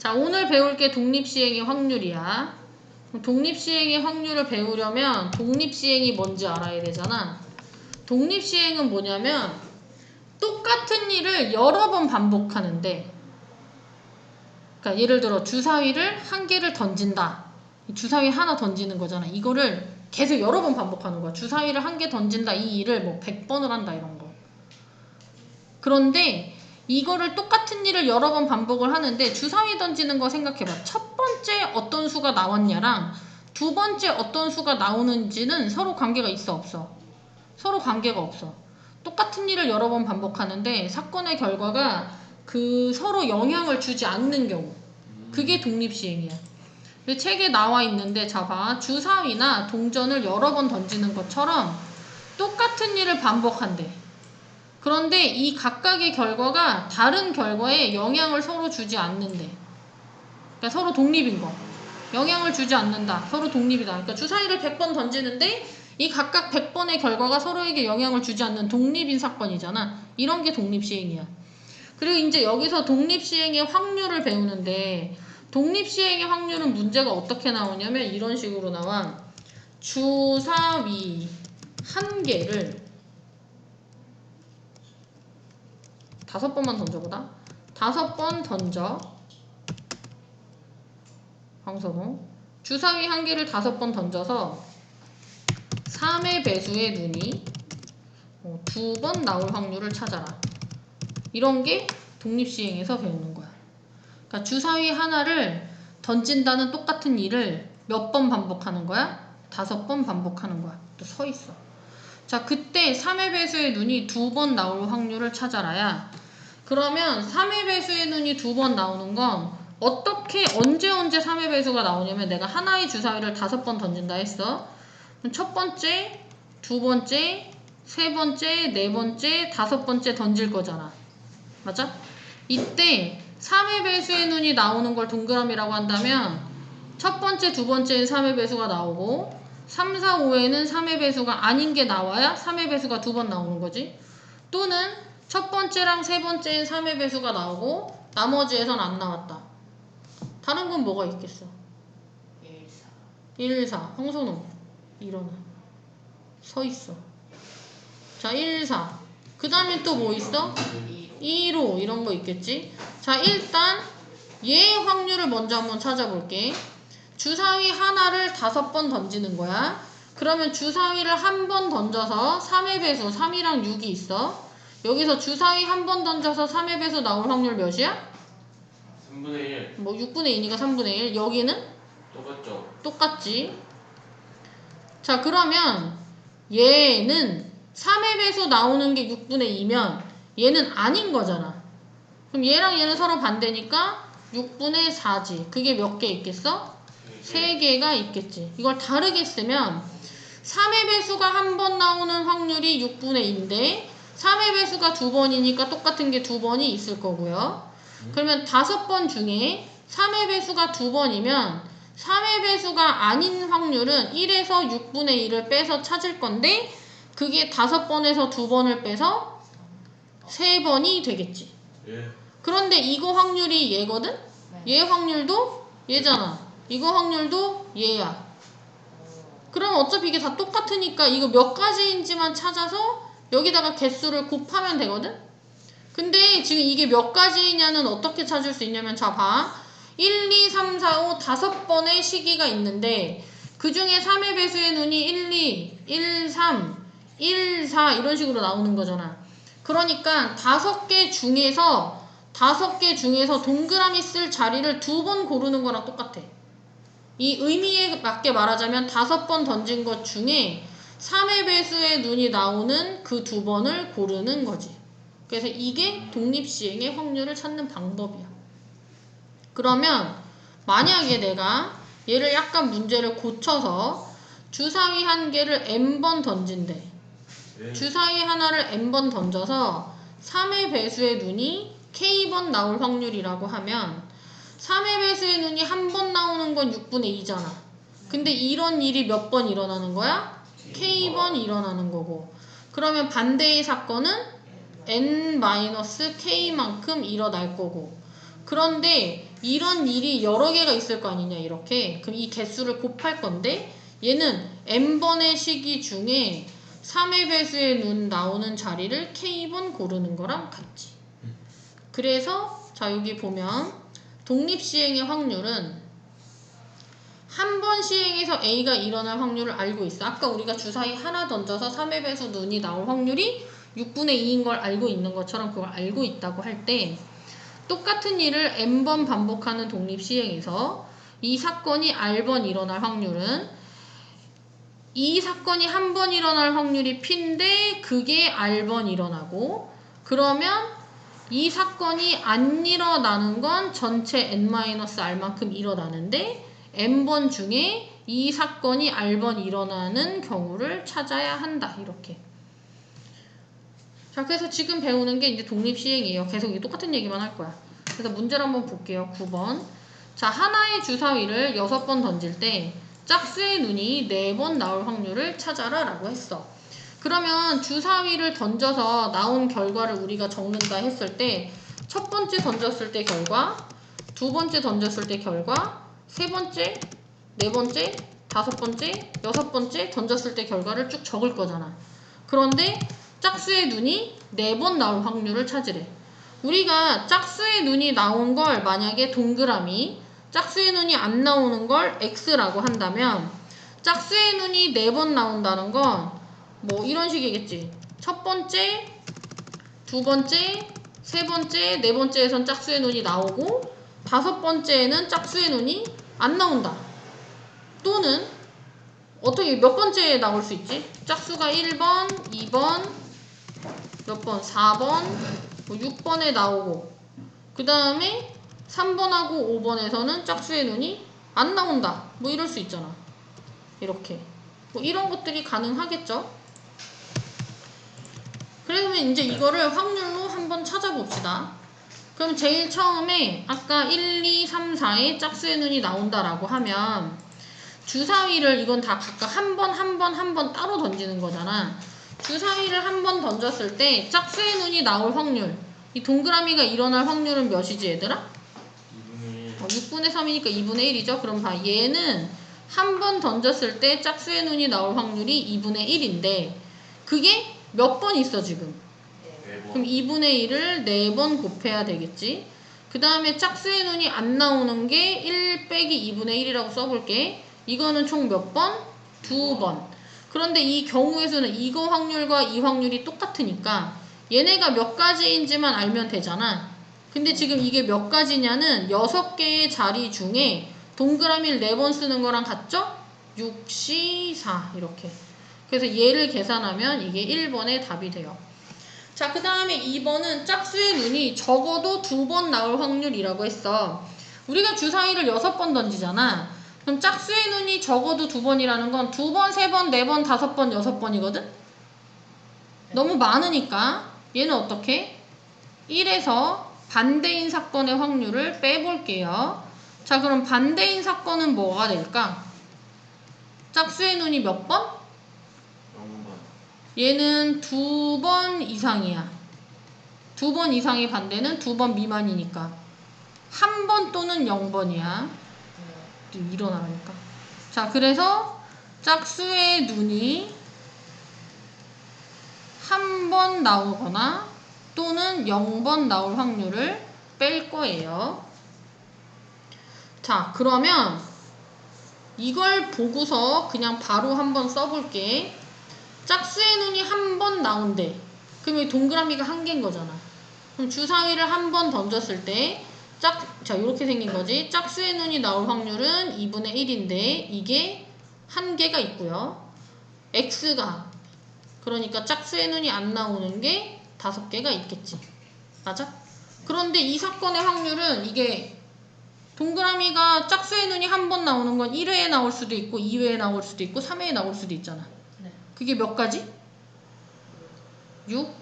자, 오늘 배울 게 독립시행의 확률이야. 독립시행의 확률을 배우려면 독립시행이 뭔지 알아야 되잖아. 독립시행은 뭐냐면 똑같은 일을 여러 번 반복하는데 그러니까 예를 들어 주사위를 한 개를 던진다. 이 주사위 하나 던지는 거잖아. 이거를 계속 여러 번 반복하는 거야. 주사위를 한 개 던진다. 이 일을 뭐 100번을 한다 이런 거. 그런데 이거를 똑같은 일을 여러 번 반복을 하는데 주사위 던지는 거 생각해봐. 첫 번째 어떤 수가 나왔냐랑 두 번째 어떤 수가 나오는지는 서로 관계가 있어 없어? 서로 관계가 없어. 똑같은 일을 여러 번 반복하는데 사건의 결과가 그 서로 영향을 주지 않는 경우 그게 독립시행이야. 이 책에 나와 있는데 자봐 주사위나 동전을 여러 번 던지는 것처럼 똑같은 일을 반복한대. 그런데 이 각각의 결과가 다른 결과에 영향을 서로 주지 않는데. 그러니까 서로 독립인 거. 영향을 주지 않는다. 서로 독립이다. 그러니까 주사위를 100번 던지는데 이 각각 100번의 결과가 서로에게 영향을 주지 않는 독립인 사건이잖아. 이런 게 독립시행이야. 그리고 이제 여기서 독립시행의 확률을 배우는데 독립시행의 확률은 문제가 어떻게 나오냐면 이런 식으로 나와. 주사위 한 개를 다섯 번만 던져보다. 다섯 번 던져. 황선호. 주사위 한 개를 다섯 번 던져서 3의 배수의 눈이 어, 두번 나올 확률을 찾아라. 이런 게 독립시행에서 배우는 거야. 그러니까 주사위 하나를 던진다는 똑같은 일을 몇 번 반복하는 거야? 다섯 번 반복하는 거야. 또 서 있어. 자, 그때 3의 배수의 눈이 두 번 나올 확률을 찾아라야. 그러면 3의 배수의 눈이 두 번 나오는 건 어떻게 언제 언제 3의 배수가 나오냐면 내가 하나의 주사위를 다섯 번 던진다 했어. 첫 번째, 두 번째, 세 번째, 네 번째, 다섯 번째 던질 거잖아. 맞아? 이때 3의 배수의 눈이 나오는 걸 동그라미라고 한다면 첫 번째, 두 번째엔 3의 배수가 나오고 3, 4, 5에는 3의 배수가 아닌 게 나와야 3의 배수가 두 번 나오는 거지. 또는 첫 번째랑 세 번째엔 3의 배수가 나오고 나머지에선 안 나왔다. 다른 건 뭐가 있겠어? 1, 4. 황선호 일어나. 서 있어. 자, 1, 4. 그 다음에 또 뭐 있어? 2로 이런 거 있겠지? 자, 일단 얘 확률을 먼저 한번 찾아볼게. 주사위 하나를 다섯 번 던지는 거야. 그러면 주사위를 한 번 던져서 3의 배수, 3이랑 6이 있어. 여기서 주사위 한 번 던져서 3의 배수 나올 확률 몇이야? 3분의 1 뭐 6분의 2니까 3분의 1. 여기는 똑같죠? 똑같지. 자, 그러면 얘는 3의 배수 나오는 게 6분의 2면 얘는 아닌 거잖아. 그럼 얘랑 얘는 서로 반대니까 6분의 4지. 그게 몇 개 있겠어? 3개가 있겠지. 이걸 다르게 쓰면 3의 배수가 한 번 나오는 확률이 6분의 2인데 3의 배수가 두 번이니까 똑같은 게 두 번이 있을 거고요. 그러면 다섯 번 중에 3의 배수가 두 번이면 3의 배수가 아닌 확률은 1에서 6분의 1을 빼서 찾을 건데 그게 다섯 번에서 두 번을 빼서 세 번이 되겠지. 예 그런데 이거 확률이 얘거든? 얘 확률도 얘잖아. 이거 확률도 얘야. 그럼 어차피 이게 다 똑같으니까 이거 몇 가지인지만 찾아서 여기다가 개수를 곱하면 되거든? 근데 지금 이게 몇 가지냐는 어떻게 찾을 수 있냐면 자 봐. 1, 2, 3, 4, 5 다섯 번의 시기가 있는데 그 중에 3의 배수의 눈이 1, 2, 1, 3, 1, 4 이런 식으로 나오는 거잖아. 그러니까 다섯 개 중에서 다섯 개 중에서 동그라미 쓸 자리를 두 번 고르는 거랑 똑같아. 이 의미에 맞게 말하자면 다섯 번 던진 것 중에 3의 배수의 눈이 나오는 그 두 번을 고르는 거지. 그래서 이게 독립시행의 확률을 찾는 방법이야. 그러면 만약에 내가 얘를 약간 문제를 고쳐서 주사위 한 개를 n번 던진대. 예. 주사위 하나를 n번 던져서 3의 배수의 눈이 k번 나올 확률이라고 하면 3의 배수의 눈이 한 번 나오는 건 6분의 2잖아. 근데 이런 일이 몇 번 일어나는 거야? k번 일어나는 거고. 그러면 반대의 사건은 n-k만큼 일어날 거고. 그런데 이런 일이 여러 개가 있을 거 아니냐 이렇게 그럼 이 개수를 곱할 건데 얘는 n번의 시기 중에 3의 배수의 눈 나오는 자리를 k번 고르는 거랑 같지 그래서 자 여기 보면 독립시행의 확률은 한 번 시행해서 A가 일어날 확률을 알고 있어. 아까 우리가 주사위 하나 던져서 3의 배수 눈이 나올 확률이 6분의 2인 걸 알고 있는 것처럼 그걸 알고 있다고 할 때 똑같은 일을 n번 반복하는 독립시행에서 이 사건이 r번 일어날 확률은 이 사건이 한 번 일어날 확률이 p인데 그게 r번 일어나고 그러면 이 사건이 안 일어나는 건 전체 n-r만큼 일어나는데 n번 중에 이 사건이 r번 일어나는 경우를 찾아야 한다. 이렇게. 자, 그래서 지금 배우는 게 이제 독립시행이에요. 계속 똑같은 얘기만 할 거야. 그래서 문제를 한번 볼게요. 9번. 자, 하나의 주사위를 6번 던질 때 짝수의 눈이 4번 나올 확률을 찾아라 라고 했어. 그러면 주사위를 던져서 나온 결과를 우리가 적는다 했을 때 첫 번째 던졌을 때 결과, 두 번째 던졌을 때 결과, 세 번째, 네 번째, 다섯 번째, 여섯 번째 던졌을 때 결과를 쭉 적을 거잖아. 그런데 짝수의 눈이 네 번 나올 확률을 찾으래. 우리가 짝수의 눈이 나온 걸 만약에 동그라미, 짝수의 눈이 안 나오는 걸 x라고 한다면 짝수의 눈이 네 번 나온다는 건 뭐 이런 식이겠지. 첫 번째, 두 번째, 세 번째, 네 번째에선 짝수의 눈이 나오고 다섯 번째에는 짝수의 눈이 안 나온다. 또는 어떻게 몇 번째에 나올 수 있지? 짝수가 1번, 2번, 몇 번? 4번, 뭐 6번에 나오고 그 다음에 3번하고 5번에서는 짝수의 눈이 안 나온다. 뭐 이럴 수 있잖아. 이렇게. 뭐 이런 것들이 가능하겠죠? 그러면 이제 이거를 확률로 한번 찾아봅시다. 그럼 제일 처음에 아까 1, 2, 3, 4에 짝수의 눈이 나온다라고 하면 주사위를 이건 다 각각 한 번, 한 번, 한 번 따로 던지는 거잖아. 주사위를 한 번 던졌을 때 짝수의 눈이 나올 확률, 이 동그라미가 일어날 확률은 몇이지 얘들아? 2분의 어, 6분의 3이니까 2분의 1이죠. 그럼 봐. 얘는 한 번 던졌을 때 짝수의 눈이 나올 확률이 2분의 1인데 그게 몇 번 있어 지금? 4번. 그럼 2분의 1을 4번 곱해야 되겠지. 그 다음에 짝수의 눈이 안 나오는 게 1 빼기 2분의 1이라고 써볼게. 이거는 총 몇 번? 두 번. 그런데 이 경우에서는 이거 확률과 이 확률이 똑같으니까 얘네가 몇 가지인지만 알면 되잖아. 근데 지금 이게 몇 가지냐는 6개의 자리 중에 동그라미를 4번 쓰는 거랑 같죠? 6, 4 이렇게. 그래서 얘를 계산하면 이게 1번의 답이 돼요. 자, 그 다음에 2번은 짝수의 눈이 적어도 두 번 나올 확률이라고 했어. 우리가 주사위를 6번 던지잖아. 그럼 짝수의 눈이 적어도 두 번이라는 건 두 번, 세 번, 네 번, 다섯 번, 여섯 번이거든? 너무 많으니까 얘는 어떻게? 1에서 반대인 사건의 확률을 빼볼게요. 자, 그럼 반대인 사건은 뭐가 될까? 짝수의 눈이 몇 번? 0번. 얘는 두 번 이상이야. 두 번 이상의 반대는 두 번 미만이니까. 한 번 또는 0번이야. 일어나니까. 자, 그래서 짝수의 눈이 한 번 나오거나 또는 0번 나올 확률을 뺄 거예요. 자, 그러면 이걸 보고서 그냥 바로 한번 써볼게. 짝수의 눈이 한 번 나온대. 그럼 이 동그라미가 한 개인 거잖아. 그럼 주사위를 한 번 던졌을 때 짝, 자, 이렇게 생긴 거지. 짝수의 눈이 나올 확률은 2분의 1인데 이게 한 개가 있고요. x가 그러니까 짝수의 눈이 안 나오는 게 다섯 개가 있겠지. 맞아? 그런데 이 사건의 확률은 이게 동그라미가 짝수의 눈이 한 번 나오는 건 1회에 나올 수도 있고 2회에 나올 수도 있고 3회에 나올 수도 있잖아. 네. 그게 몇 가지? 6,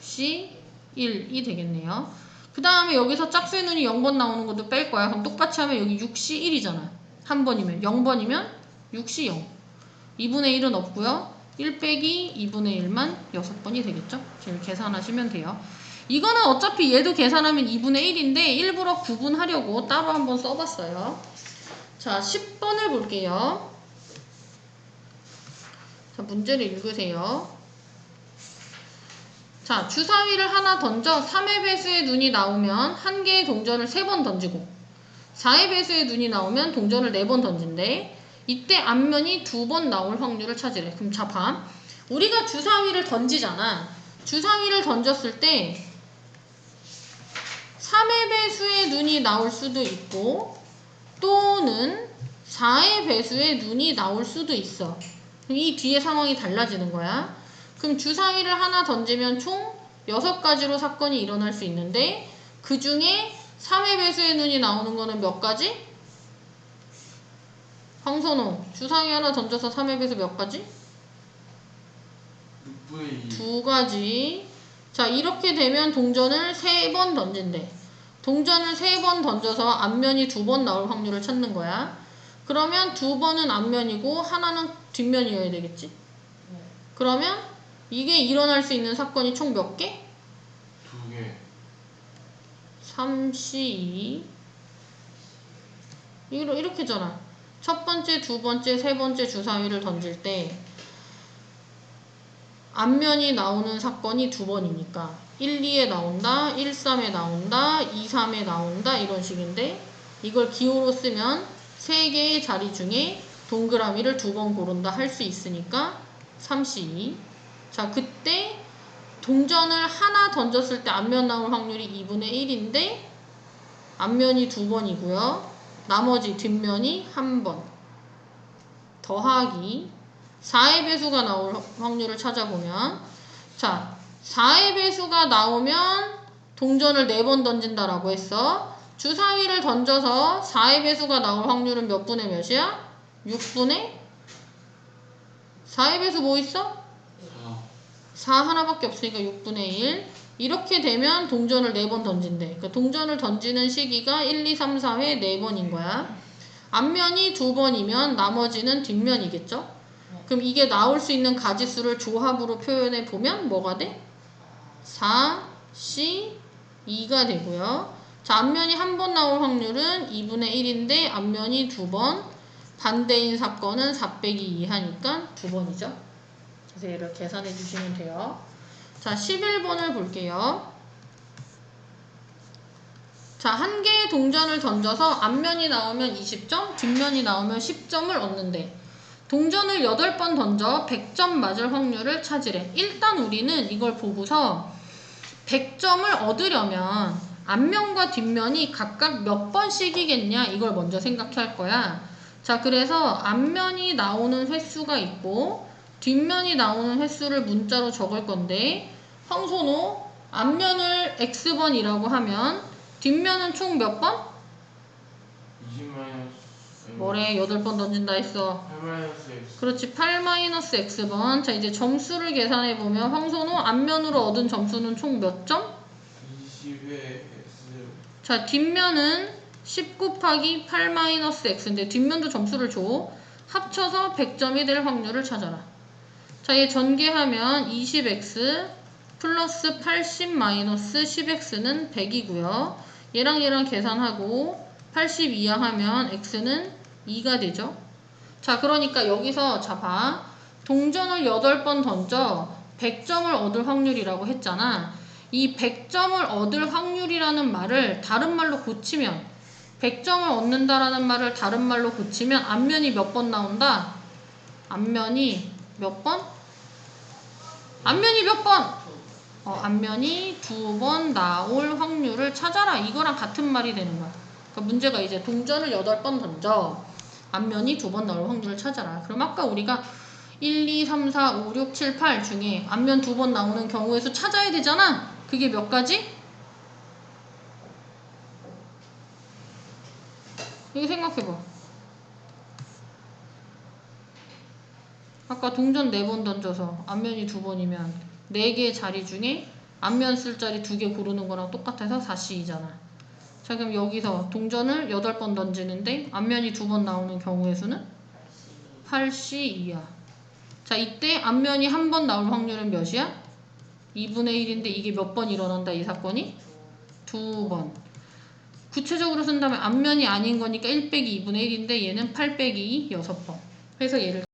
C, 1이 되겠네요. 그 다음에 여기서 짝수의 눈이 0번 나오는 것도 뺄 거야. 그럼 똑같이 하면 여기 6C 1이잖아. 한 번이면 0번이면 6C 0. 2분의 1은 없고요. 1 빼기 2분의 1만 6번이 되겠죠? 지금 계산하시면 돼요. 이거는 어차피 얘도 계산하면 2분의 1인데 일부러 구분하려고 따로 한번 써봤어요. 자, 10번을 볼게요. 자, 문제를 읽으세요. 자, 주사위를 하나 던져 3의 배수의 눈이 나오면 한 개의 동전을 3번 던지고 4의 배수의 눈이 나오면 동전을 4번 던진대. 이때 앞면이 두 번 나올 확률을 찾으래. 그럼 자, 봐. 우리가 주사위를 던지잖아. 주사위를 던졌을 때 3의 배수의 눈이 나올 수도 있고 또는 4의 배수의 눈이 나올 수도 있어. 이 뒤에 상황이 달라지는 거야. 그럼 주사위를 하나 던지면 총 6가지로 사건이 일어날 수 있는데 그 중에 3의 배수의 눈이 나오는 거는 몇 가지? 황선호, 주사위 하나 던져서 3의 배수 몇 가지? 6분의 2. 두 가지. 자, 이렇게 되면 동전을 세번 던진대. 동전을 세번 던져서 앞면이 두 번 나올 확률을 찾는 거야. 그러면 두 번은 앞면이고 하나는 뒷면이어야 되겠지? 그러면 이게 일어날 수 있는 사건이 총 몇 개? 두 개. 3C2 이러, 이렇게잖아 첫 번째, 두 번째, 세 번째 주사위를 던질 때 앞면이 나오는 사건이 두 번이니까 1, 2에 나온다, 1, 3에 나온다, 2, 3에 나온다 이런 식인데 이걸 기호로 쓰면 세 개의 자리 중에 동그라미를 두 번 고른다 할 수 있으니까 3C2 자 그때 동전을 하나 던졌을 때 앞면 나올 확률이 2분의 1인데 앞면이 두 번이고요. 나머지 뒷면이 한 번. 더하기 4의 배수가 나올 확률을 찾아보면 자 4의 배수가 나오면 동전을 4번 던진다라고 했어. 주사위를 던져서 4의 배수가 나올 확률은 몇 분의 몇이야? 6분의 4의 배수 뭐 있어? 4. 4 하나밖에 없으니까 6분의 1. 이렇게 되면 동전을 4번 던진대. 그러니까 동전을 던지는 시기가 1, 2, 3, 4회 4번인 거야. 앞면이 2번이면 나머지는 뒷면이겠죠? 그럼 이게 나올 수 있는 가지수를 조합으로 표현해 보면 뭐가 돼? 4, C, 2가 되고요. 자, 앞면이 한 번 나올 확률은 2분의 1인데 앞면이 2번. 반대인 사건은 4 빼기 2 하니까 2번이죠. 그래서 얘를 계산해 주시면 돼요. 자, 11번을 볼게요. 자, 한 개의 동전을 던져서 앞면이 나오면 20점, 뒷면이 나오면 10점을 얻는데 동전을 8번 던져 100점 맞을 확률을 찾으래. 일단 우리는 이걸 보고서 100점을 얻으려면 앞면과 뒷면이 각각 몇 번씩이겠냐 이걸 먼저 생각할 거야. 자, 그래서 앞면이 나오는 횟수가 있고 뒷면이 나오는 횟수를 문자로 적을 건데 황선호 앞면을 x번이라고 하면 뒷면은 총 몇 번? 20 마이너스. 뭐래 8번 던진다 했어 8 마이너스 x. 그렇지 8-x번 자 이제 점수를 계산해 보면 황선호 앞면으로 얻은 점수는 총 몇 점? 20의 x. 자 뒷면은 10 곱하기 8-x인데 뒷면도 점수를 줘. 합쳐서 100점이 될 확률을 찾아라. 자 얘 전개하면 20x 플러스 80-10x는 100이고요. 얘랑 얘랑 계산하고 80 이하 하면 x는 2가 되죠. 자 그러니까 여기서 자봐. 동전을 8번 던져 100점을 얻을 확률이라고 했잖아. 이 100점을 얻을 확률이라는 말을 다른 말로 고치면 100점을 얻는다라는 말을 다른 말로 고치면 앞면이 몇 번 나온다? 앞면이 몇 번? 앞면이 몇 번? 어, 앞면이 두 번 나올 확률을 찾아라. 이거랑 같은 말이 되는 거야. 그러니까 문제가 이제 동전을 8번 던져. 앞면이 두 번 나올 확률을 찾아라. 그럼 아까 우리가 1, 2, 3, 4, 5, 6, 7, 8 중에 앞면 두 번 나오는 경우의 수 찾아야 되잖아. 그게 몇 가지? 이거 생각해봐. 아까 동전 4번 던져서 앞면이 두 번이면 4개의 자리 중에 앞면 쓸 자리 2개 고르는 거랑 똑같아서 4C이잖아. 자, 그럼 여기서 동전을 8번 던지는데 앞면이 두번 나오는 경우의 수는 8C2야. 자, 이때 앞면이 한 번 나올 확률은 몇이야? 2분의 1인데 이게 몇 번 일어난다 이 사건이? 두 번. 구체적으로 쓴다면 앞면이 아닌 거니까 1 빼기 2분의 1인데 얘는 8 빼기 2 6번. 그래서 얘를